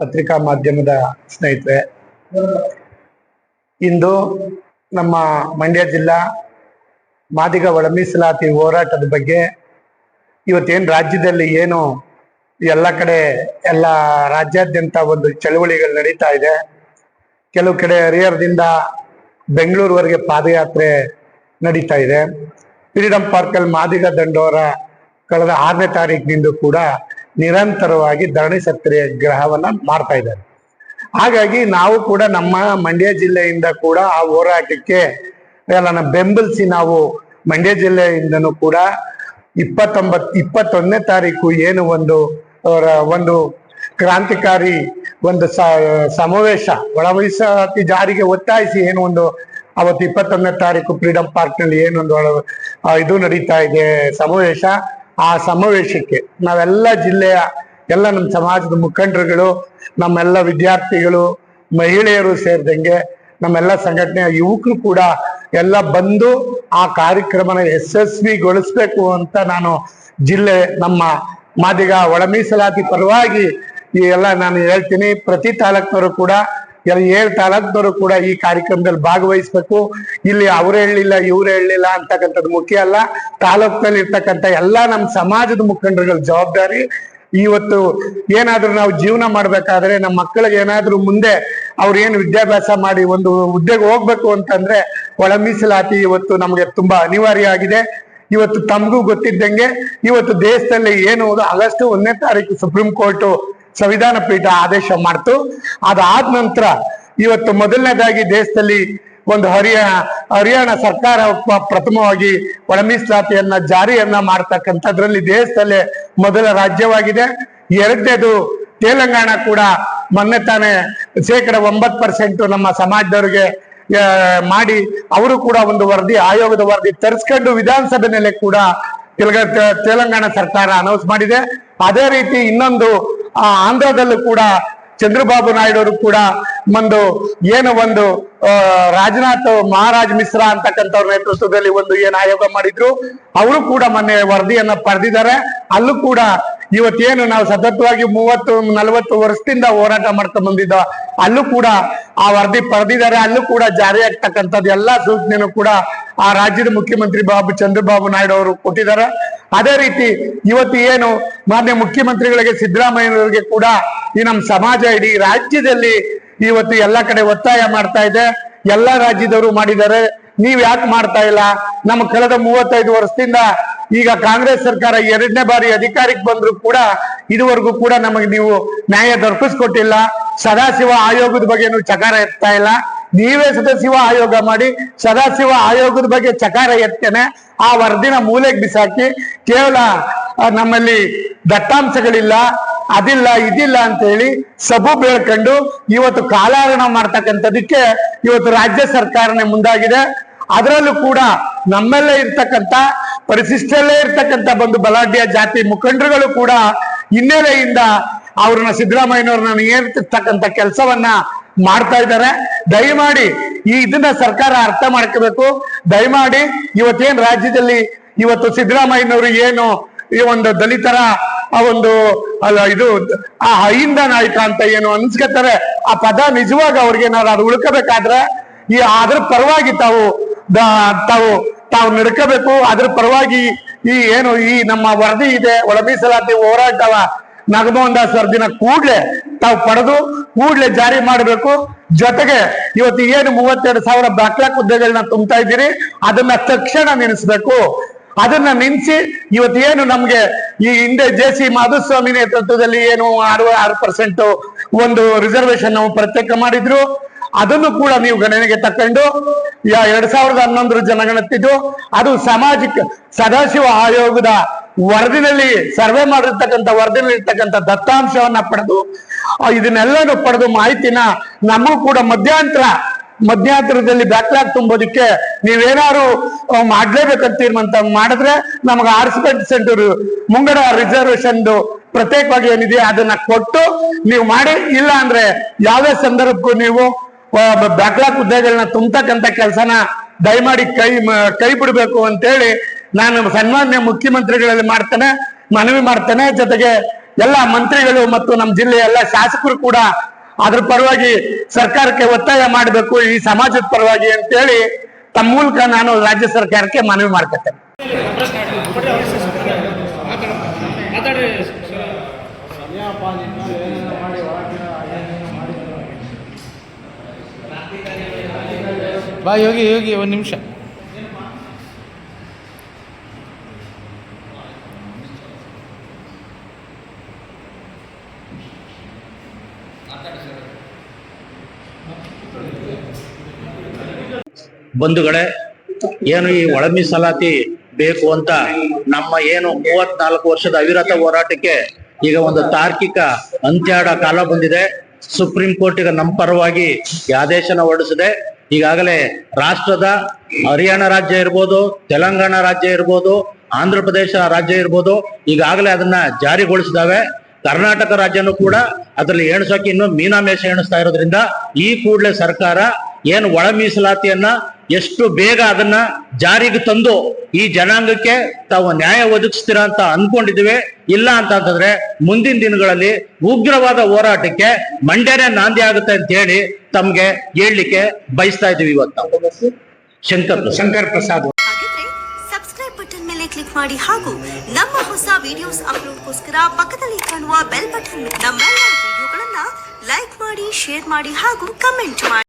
ಪತ್ರಿಕಾ ಮಾಧ್ಯಮದ ಸ್ನೇಹಿತರೆ, ಇಂದು ನಮ್ಮ ಮಂಡ್ಯ ಜಿಲ್ಲಾ ಮಾದಿಗ ಒಳ ಮೀಸಲಾತಿ ಹೋರಾಟದ ಬಗ್ಗೆ ಇವತ್ತೇನು ರಾಜ್ಯದಲ್ಲಿ ಏನು ಎಲ್ಲ ಕಡೆ ಎಲ್ಲ ರಾಜ್ಯಾದ್ಯಂತ ಒಂದು ಚಳುವಳಿಗಳು ನಡೀತಾ ಇದೆ, ಕೆಲವು ಕಡೆ ಹರಿಹರದಿಂದ ಬೆಂಗಳೂರುವರೆಗೆ ಪಾದಯಾತ್ರೆ ನಡೀತಾ ಇದೆ. ಫ್ರೀಡಂ ಪಾರ್ಕಲ್ಲಿ ಮಾದಿಗ ದಂಡೋರ ಕಳೆದ ಆರನೇ ತಾರೀಕಿನಿಂದ ಕೂಡ ನಿರಂತರವಾಗಿ ಧರಣಿ ಸತ್ಯಾಗ್ರಹವನ್ನ ಮಾಡ್ತಾ ಇದ್ದಾರೆ. ಹಾಗಾಗಿ ನಾವು ಕೂಡ ನಮ್ಮ ಮಂಡ್ಯ ಜಿಲ್ಲೆಯಿಂದ ಕೂಡ ಆ ಹೋರಾಟಕ್ಕೆ ಎಲ್ಲನ ಬೆಂಬಲಿಸಿ ನಾವು ಮಂಡ್ಯ ಜಿಲ್ಲೆಯಿಂದನೂ ಕೂಡ ಇಪ್ಪತ್ತೊಂಬತ್, ಇಪ್ಪತ್ತೊಂದನೇ ತಾರೀಕು ಏನು ಒಂದು ಒಂದು ಕ್ರಾಂತಿಕಾರಿ ಒಂದು ಸಮಾವೇಶ ಒಳವಹಿಸಿ ಜಾರಿಗೆ ಒತ್ತಾಯಿಸಿ ಏನು ಒಂದು ಅವತ್ತು ಇಪ್ಪತ್ತೊಂದನೇ ತಾರೀಕು ಫ್ರೀಡಂ ಪಾರ್ಕ್ನಲ್ಲಿ ಏನೊಂದು ಇದು ನಡೀತಾ ಇದೆ ಸಮಾವೇಶ. ಆ ಸಮಾವೇಶಕ್ಕೆ ನಾವೆಲ್ಲ ಜಿಲ್ಲೆಯ ಎಲ್ಲ ನಮ್ಮ ಸಮಾಜದ ಮುಖಂಡರುಗಳು, ನಮ್ಮೆಲ್ಲ ವಿದ್ಯಾರ್ಥಿಗಳು, ಮಹಿಳೆಯರು ಸೇರಿದಂಗೆ ನಮ್ಮೆಲ್ಲ ಸಂಘಟನೆಯ ಯುವಕರು ಕೂಡ ಎಲ್ಲ ಬಂದು ಆ ಕಾರ್ಯಕ್ರಮನ ಯಶಸ್ವಿಗೊಳಿಸ್ಬೇಕು ಅಂತ ನಾನು ಜಿಲ್ಲೆ ನಮ್ಮ ಮಾದಿಗ ಒಳ ಮೀಸಲಾತಿ ಪರವಾಗಿ ಈ ಎಲ್ಲ ನಾನು ಹೇಳ್ತೀನಿ. ಪ್ರತಿ ತಾಲೂಕ್ನವರು ಕೂಡ ಎಲ್ಲ ಏಳು ತಾಲೂಕ್ನವರು ಕೂಡ ಈ ಕಾರ್ಯಕ್ರಮದಲ್ಲಿ ಭಾಗವಹಿಸ್ಬೇಕು. ಇಲ್ಲಿ ಅವ್ರು ಹೇಳಲಿಲ್ಲ, ಇವ್ರು ಹೇಳಲಿಲ್ಲ ಅಂತಕ್ಕಂಥದ್ದು ಮುಖ್ಯ ಅಲ್ಲ. ತಾಲೂಕಿನಲ್ಲಿ ಇರ್ತಕ್ಕಂಥ ಎಲ್ಲಾ ನಮ್ಮ ಸಮಾಜದ ಮುಖಂಡರುಗಳ ಜವಾಬ್ದಾರಿ. ಇವತ್ತು ಏನಾದ್ರೂ ನಾವು ಜೀವನ ಮಾಡ್ಬೇಕಾದ್ರೆ ನಮ್ಮ ಮಕ್ಕಳಿಗೆ ಏನಾದ್ರೂ ಮುಂದೆ ಅವ್ರು ಏನು ವಿದ್ಯಾಭ್ಯಾಸ ಮಾಡಿ ಒಂದು ಹುದ್ದೆಗೆ ಹೋಗ್ಬೇಕು ಅಂತಂದ್ರೆ ಒಳ ಮೀಸಲಾತಿ ಇವತ್ತು ನಮಗೆ ತುಂಬಾ ಅನಿವಾರ್ಯ ಆಗಿದೆ. ಇವತ್ತು ತಮಗೂ ಗೊತ್ತಿದ್ದಂಗೆ, ಇವತ್ತು ದೇಶದಲ್ಲಿ ಏನು ಆಗಸ್ಟ್ ಒಂದನೇ ತಾರೀಕು ಸುಪ್ರೀಂ ಕೋರ್ಟ್ ಸಂವಿಧಾನ ಪೀಠ ಆದೇಶ ಮಾಡ್ತು. ಅದಾದ ನಂತರ ಇವತ್ತು ಮೊದಲನೇದಾಗಿ ದೇಶದಲ್ಲಿ ಒಂದು ಹರಿಯಾಣ ಹರಿಯಾಣ ಸರ್ಕಾರ ಪ್ರಥಮವಾಗಿ ಒಳ ಮೀಸಲಾತಿಯನ್ನ ಜಾರಿಯನ್ನ ಮಾಡ್ತಕ್ಕಂಥದ್ರಲ್ಲಿ ದೇಶದಲ್ಲೇ ಮೊದಲ ರಾಜ್ಯವಾಗಿದೆ. ಎರಡನೇದು ತೆಲಂಗಾಣ ಕೂಡ ಮೊನ್ನೆ ತಾನೇ ಶೇಕಡ ಒಂಬತ್ತು ಪರ್ಸೆಂಟ್ ನಮ್ಮ ಸಮಾಜದವ್ರಿಗೆ ಮಾಡಿ ಅವರು ಕೂಡ ಒಂದು ವರದಿ, ಆಯೋಗದ ವರದಿ ತರಿಸ್ಕೊಂಡು ವಿಧಾನಸಭೆನಲ್ಲಿ ಕೂಡ ತೆಲಗ- ತೆಲಂಗಾಣ ಸರ್ಕಾರ ಅನೌನ್ಸ್ ಮಾಡಿದೆ. ಅದೇ ರೀತಿ ಇನ್ನೊಂದು ಆ, ಆಂಧ್ರದಲ್ಲೂ ಕೂಡ ಚಂದ್ರಬಾಬು ನಾಯ್ಡು ಅವರು ಕೂಡ ಒಂದು ಏನು ಒಂದು ರಾಜನಾಥ್ ಮಹಾರಾಜ್ ಮಿಶ್ರಾ ಅಂತಕ್ಕಂಥವ್ರ ನೇತೃತ್ವದಲ್ಲಿ ಒಂದು ಏನು ಆಯೋಗ ಮಾಡಿದ್ರು. ಅವರು ಕೂಡ ಮೊನ್ನೆ ವರದಿಯನ್ನ ಪಡೆದಿದ್ದಾರೆ. ಅಲ್ಲೂ ಕೂಡ ಇವತ್ತೇನು ನಾವು ಸತತವಾಗಿ ಮೂವತ್ತು ನಲವತ್ತು ವರ್ಷದಿಂದ ಹೋರಾಟ ಮಾಡ್ತಾ ಬಂದಿದ್ದ ಅಲ್ಲೂ ಕೂಡ ಆ ವರದಿ ಪಡೆದಿದ್ದಾರೆ. ಅಲ್ಲೂ ಕೂಡ ಜಾರಿ ಆಗ್ತಕ್ಕಂಥದ್ದು ಎಲ್ಲಾ ಸೂಚನೆನೂ ಕೂಡ ಆ ರಾಜ್ಯದ ಮುಖ್ಯಮಂತ್ರಿ ಬಾಬು ಚಂದ್ರಬಾಬು ನಾಯ್ಡು ಅವರು ಕೊಟ್ಟಿದ್ದಾರೆ. ಅದೇ ರೀತಿ ಇವತ್ತು ಏನು ಮಾನ್ಯ ಮುಖ್ಯಮಂತ್ರಿಗಳಿಗೆ ಸಿದ್ದರಾಮಯ್ಯನವರಿಗೆ ಕೂಡ ಈ ನಮ್ಮ ಸಮಾಜ ಇಡೀ ರಾಜ್ಯದಲ್ಲಿ ಇವತ್ತು ಎಲ್ಲ ಕಡೆ ಒತ್ತಾಯ ಮಾಡ್ತಾ ಇದೆ. ಎಲ್ಲ ರಾಜ್ಯದವರು ಮಾಡಿದ್ದಾರೆ. ನೀವ್ ಯಾಕೆ ಮಾಡ್ತಾ ಇಲ್ಲ? ನಮ್ಮ ಕಳೆದ ಮೂವತ್ತೈದು ವರ್ಷದಿಂದ ಈಗ ಕಾಂಗ್ರೆಸ್ ಸರ್ಕಾರ ಎರಡನೇ ಬಾರಿ ಅಧಿಕಾರಕ್ಕೆ ಬಂದ್ರು ಕೂಡ ಇದುವರೆಗೂ ಕೂಡ ನಮಗೆ ನೀವು ನ್ಯಾಯ ದೊರಕಿಸ್ಕೊಟ್ಟಿಲ್ಲ. ಸದಾಶಿವ ಆಯೋಗದ ಬಗ್ಗೆನೂ ಚಕಾರ ಎತ್ತಾ ಇಲ್ಲ. ನೀವೇ ಸದಾಶಿವ ಆಯೋಗ ಮಾಡಿ, ಸದಾಶಿವ ಆಯೋಗದ ಬಗ್ಗೆ ಚಕಾರ ಎತ್ತೇನೆ, ಆ ವರದಿನ ಮೂಲೆಗೆ ಬಿಸಾಕಿ, ಕೇವಲ ನಮ್ಮಲ್ಲಿ ದತ್ತಾಂಶಗಳಿಲ್ಲ, ಅದಿಲ್ಲ, ಇದಿಲ್ಲ ಅಂತ ಹೇಳಿ ಸಬು ಬೇಳ್ಕೊಂಡು ಇವತ್ತು ಕಾಲಾರಣ ಮಾಡ್ತಕ್ಕಂಥದಕ್ಕೆ ಇವತ್ತು ರಾಜ್ಯ ಸರ್ಕಾರನೇ ಮುಂದಾಗಿದೆ. ಅದರಲ್ಲೂ ಕೂಡ ನಮ್ಮಲ್ಲೇ ಇರ್ತಕ್ಕಂಥ, ಪರಿಶಿಷ್ಟಲ್ಲೇ ಇರ್ತಕ್ಕಂಥ ಬಂದು ಬಲಾಢ್ಯ ಜಾತಿ ಮುಖಂಡರುಗಳು ಕೂಡ ಹಿನ್ನೆಲೆಯಿಂದ ಅವ್ರನ್ನ ಸಿದ್ದರಾಮಯ್ಯನವ್ರನ್ನ ನಿಯಂತ್ರಿಸ್ತಕ್ಕಂಥ ಕೆಲಸವನ್ನ ಮಾಡ್ತಾ ಇದ್ದಾರೆ. ದಯಮಾಡಿ ಈ ಇದನ್ನ ಸರ್ಕಾರ ಅರ್ಥ ಮಾಡ್ಕೋಬೇಕು. ದಯಮಾಡಿ ಇವತ್ತೇನ್ ರಾಜ್ಯದಲ್ಲಿ ಇವತ್ತು ಸಿದ್ದರಾಮಯ್ಯನವರು ಏನು ಈ ಒಂದು ದಲಿತರ, ಆ ಒಂದು ಅಲ್ಲ ಇದು, ಆ ಅಹಿಂದ ನಾಯಕ ಅಂತ ಏನು ಅನ್ಸ್ಕೊತಾರೆ, ಆ ಪದ ನಿಜವಾಗ ಅವ್ರಿಗೆ ಏನಾದ್ರು ಅದು ಉಳ್ಕೋಬೇಕಾದ್ರೆ, ಈ ಅದ್ರ ಪರವಾಗಿ ತಾವು ತಾವು ತಾವು ನಡ್ಕೋಬೇಕು. ಅದ್ರ ಪರವಾಗಿ ಈ ಏನು ಈ ನಮ್ಮ ವರದಿ ಇದೆ ಒಳಮೀಸಲಾತಿ ಹೋರಾಟವ ನಾಗಮೋಹನ್ ದಾಸ್ ವರದಿನ ಕೂಡ್ಲೆ ತಾವು ಪಡೆದು ಕೂಡಲೇ ಜಾರಿ ಮಾಡಬೇಕು. ಜೊತೆಗೆ ಇವತ್ತು ಏನು ಮೂವತ್ತೆರಡು ಸಾವಿರ ಬ್ಯಾಕ್ಲಾಕ್ ಹುದ್ದೆಗಳನ್ನ ತುಂಬ್ತಾ ಇದ್ದೀರಿ, ಅದನ್ನ ತಕ್ಷಣ ನಿಲ್ಲಿಸಬೇಕು. ಅದನ್ನ ನಿನ್ಸಿ ಏನು ನಮ್ಗೆ ಈ ಹಿಂದೆ ಜೆ ಸಿ ಮಾಧುಸ್ವಾಮಿ ನೇತೃತ್ವದಲ್ಲಿ ಏನು ಆರು ಆರು ಪರ್ಸೆಂಟ್ ಒಂದು ರಿಸರ್ವೇಶನ್ ನಾವು ಪ್ರತ್ಯೇಕ ಮಾಡಿದ್ರು. ಅದನ್ನು ಕೂಡ ನೀವು ಗಣನೆಗೆ ತಕೊಂಡು ಎರಡ್ ಸಾವಿರದ ಹನ್ನೊಂದರ ಜನಗಣತಿದ್ದು ಅದು ಸಾಮಾಜಿಕ, ಸದಾಶಿವ ಆಯೋಗದ ವರದಿನಲ್ಲಿ, ಸರ್ವೆ ಮಾಡಿರ್ತಕ್ಕಂಥ ವರದಿನಲ್ಲಿ ಇರ್ತಕ್ಕಂಥ ದತ್ತಾಂಶವನ್ನ ಪಡೆದು ಇದನ್ನೆಲ್ಲನೂ ಪಡೆದು ಮಾಹಿತಿನ ನಮಗೂ ಕೂಡ ಮಧ್ಯಂತರ, ಮಧ್ಯಂತರದಲ್ಲಿ ಬ್ಯಾಕ್ಲಾಗ್ ತುಂಬೋದಕ್ಕೆ ನೀವೇನಾದ್ರು ಮಾಡ್ಲೇಬೇಕಂತೀರ್ಮಂತ ಮಾಡಿದ್ರೆ ನಮಗೆ ಆರ್ಸ್ಮೆಂಟ್ ಸೆಂಟರ್, ಮುಂಗಡ ರಿಸರ್ವೇಶನ್ ಪ್ರತ್ಯೇಕವಾಗಿ ಏನಿದೆ ಅದನ್ನ ಕೊಟ್ಟು ನೀವು ಮಾಡಿ, ಇಲ್ಲ ಅಂದ್ರೆ ಯಾವ್ದೇ ಸಂದರ್ಭಕ್ಕೂ ನೀವು ಬ್ಯಾಕ್ಲಾಗ್ ಹುದ್ದೆಗಳನ್ನ ತುಂಬತಕ್ಕಂತ ಕೆಲಸನ ದಯಮಾಡಿ ಕೈ ಕೈ ಬಿಡಬೇಕು ಅಂತೇಳಿ ನಾನು ಸನ್ಮಾನ್ಯ ಮುಖ್ಯಮಂತ್ರಿಗಳಲ್ಲಿ ಮಾಡ್ತೇನೆ, ಮನವಿ ಮಾಡ್ತೇನೆ, ಜೊತೆಗೆ ಎಲ್ಲ ಮಂತ್ರಿಗಳು ಮತ್ತು ನಮ್ಮ ಜಿಲ್ಲೆಯ ಎಲ್ಲ ಶಾಸಕರು ಕೂಡ ಅದ್ರ ಪರವಾಗಿ ಸರ್ಕಾರಕ್ಕೆ ಒತ್ತಾಯ ಮಾಡಬೇಕು, ಈ ಸಮಾಜದ ಪರವಾಗಿ ಅಂತೇಳಿ ತಮ್ಮ ಮೂಲಕ ನಾನು ರಾಜ್ಯ ಸರ್ಕಾರಕ್ಕೆ ಮನವಿ ಮಾಡ್ಕೊತೇನೆ. ಬಾ, ಯೋಗಿ ಯೋಗಿ, ಒಂದು ನಿಮಿಷ. ಬಂಧುಗಳೇ, ಏನು ಈ ಒಳ ಮೀಸಲಾತಿ ಬೇಕು ಅಂತ ನಮ್ಮ ಏನು ಮೂವತ್ನಾಲ್ಕು ವರ್ಷದ ಅವಿರತ ಹೋರಾಟಕ್ಕೆ ಈಗ ಒಂದು ತಾರ್ಕಿಕ ಅಂತ್ಯಾಡ ಕಾಲ ಬಂದಿದೆ. ಸುಪ್ರೀಂ ಕೋರ್ಟ್ ಈಗ ನಮ್ಮ ಪರವಾಗಿ ಆದೇಶನ ಹೊರಡಿಸಿದೆ. ಈಗಾಗಲೇ ರಾಷ್ಟ್ರದ ಹರಿಯಾಣ ರಾಜ್ಯ ಇರ್ಬೋದು, ತೆಲಂಗಾಣ ರಾಜ್ಯ ಇರ್ಬೋದು, ಆಂಧ್ರ ಪ್ರದೇಶ ರಾಜ್ಯ ಇರ್ಬೋದು, ಈಗಾಗಲೇ ಅದನ್ನ ಜಾರಿಗೊಳಿಸಿದಾವೆ. ಕರ್ನಾಟಕ ರಾಜ್ಯನೂ ಕೂಡ ಅದರಲ್ಲಿ ಎಣಿಸೋಕೆ ಇನ್ನು ಮೀನಾಮೇಷ ಎಣಿಸ್ತಾ ಇರೋದ್ರಿಂದ ಈ ಕೂಡಲೇ ಸರ್ಕಾರ ಏನು ಒಳ ಮೀಸಲಾತಿಯನ್ನ ಎಷ್ಟು ಬೇಗ ಅದನ್ನ ಜಾರಿಗೆ ತಂದು ಈ ಜನಾಂಗಕ್ಕೆ ತಾವು ನ್ಯಾಯ ಒದಗಿಸ್ತೀರಾ ಅಂತ ಅನ್ಕೊಂಡಿದ್ವಿ. ಇಲ್ಲ ಅಂತ ಅಂತಂದ್ರೆ ಮುಂದಿನ ದಿನಗಳಲ್ಲಿ ಉಗ್ರವಾದ ಹೋರಾಟಕ್ಕೆ ಮಂಡ್ಯನೇ ನಾಂದಿ ಆಗುತ್ತೆ ಅಂತ ಹೇಳಿ ತಮ್ಗೆ ಹೇಳಲಿಕ್ಕೆ ಬಯಸ್ತಾ ಇದೀವಿ ಇವತ್ತು ನಾವು. ಶಂಕರ್ ಪ್ರಸಾದ್. ಶಂಕರ್ ಪ್ರಸಾದ್. ಹಾಗಿದ್ರೆ ಸಬ್ಸ್ಕ್ರೈಬ್ ಬಟನ್ ಮೇಲೆ ಕ್ಲಿಕ್ ಮಾಡಿ ಹಾಗೂ ನಮ್ಮ ಹೊಸ ವಿಡಿಯೋಸ್ ಅಪ್ಲೋಡ್ಗೋಸ್ಕರ ಪಕ್ಕದಲ್ಲಿ ಕಾಣುವ ಬೆಲ್ ಬಟನ್ ನಮ್ಮೆಲ್ಲ ವಿಡಿಯೋಗಳನ್ನ ಲೈಕ್ ಮಾಡಿ ಶೇರ್ ಮಾಡಿ ಹಾಗೂ ಕಮೆಂಟ್ ಮಾಡಿ.